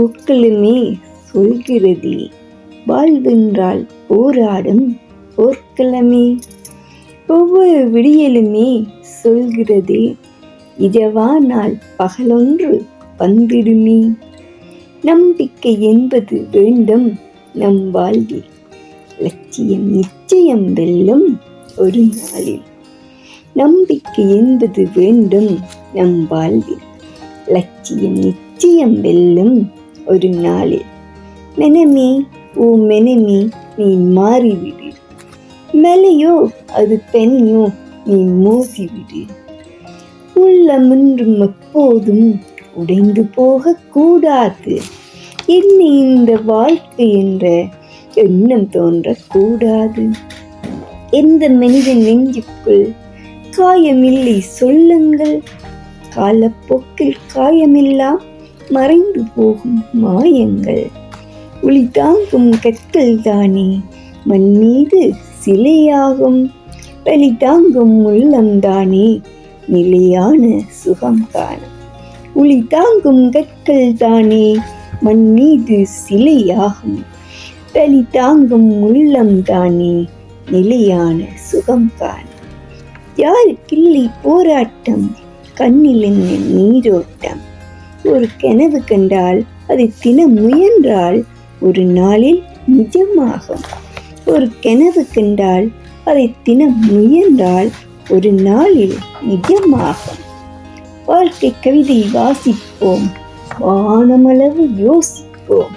பூக்களுமே சொல்கிறதே. வாழ்வென்றால் போராடும் போர்க்களமே. ஒவ்வொரு விடியலுமே சொல்கிறதே. இரவானால் பகலொன்று வந்திடுமே. நம்பிக்கை என்பது வேண்டும் நம் வாழ்வில். லட்சியம் நிச்சயம் வெல்லும் ஒரு நாளில். நம்பிக்கை என்பது வேண்டும் நம் வாழ்வில். லட்சியம் நிச்சயம் வெல்லும் ஒரு நாளில் மெனமே ஓ மெனமே நீ மாறிவிடு மெலையோ அது பெண்ணியோ நீ மோசிவிடு உள்ளமென்றும் எப்போதும் உடைந்து போகக் கூடாது இனி இந்த வாழ்க்கை என்ற எண்ணம் தோன்றக்கூடாது எந்த மனிதன் நெஞ்சுக்குள் காயமில்லை சொல்லுங்கள் காலப்போக்கில் காயமெல்லாம் மறைந்து போகும் மாயங்கள். ஒளி தாங்கும் கற்கள் தானே மண் மீது சிலையாகும். பலி தாங்கும் உள்ளம்தானே நிலையான சுகம் காணும் ஒளி தாங்கும் கற்கள் தானே மண் மீது சிலையாகும். பலி தாங்கும் உள்ளம்தானே நிலையான சுகம் காணும் யாருக்கில்லை போராட்டம் கண்ணில் நீரோட்டம்? ஒரு கனவு கண்டால் அதை தினம் முயன்றால் ஒரு நாளில் நிஜமாகும். ஒரு கனவு கண்டால் அதை தினம் முயன்றால் ஒரு நாளில் நிஜமாகும். வாழ்க்கை கவிதை வாசிப்போம் வானமளவு யோசிப்போம்.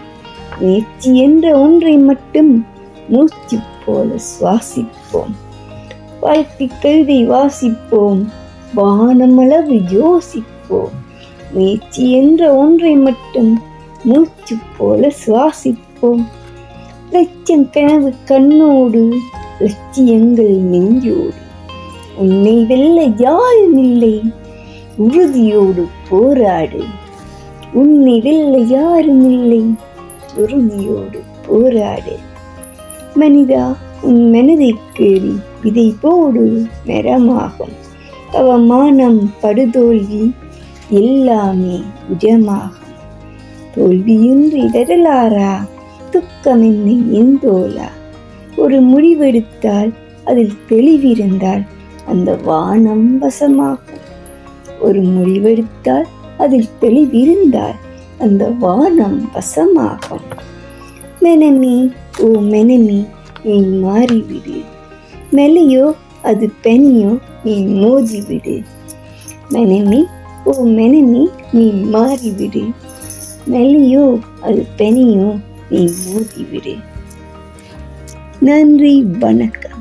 முயற்சி என்ற ஒன்றை மட்டும் மூச்சு போல சுவாசிப்போம். வாழ்க்கை கவிதை வாசிப்போம் வானமளவு யோசிப்போம். முயற்சி என்ற ஒன்றை மட்டும் மூச்சு போல சுவாசிப்போம். லட்சம் கனவு கண்ணோடு லட்சியங்கள் நெஞ்சோடு. உன்னை வெல்ல யாரும் இல்லை. உறுதியோடு போராடு. உன்னை வெல்ல யாரும் இல்லை. உறுதியோடு போராடு. மனிதா உன் மனதை கேளி விதை போடு மரமாகும் அவமானம் படுதோல்வி எல்லாமே உஜமாகும். தோல்வியின்றி இடரலாரா துக்கம் எந்தோலா? ஒரு முடிவெடுத்தால் அதில் தெளிவிருந்தால் அந்த வானம் வசமாகும். ஒரு முடிவெடுத்தால் அதில் தெளிவிருந்தால் அந்த வானம் வசமாகும். மெனமி ஓ மெனமி நீ மாறிவிடு. மெலையோ அது பெனியோ நீ மோதிவிடு. மெனமி ஓ மெனனி நீ மாறிவிடு. மெல்லியோ அது பெனியோ நீ மோதிவிடு நன்றி வணக்கம்.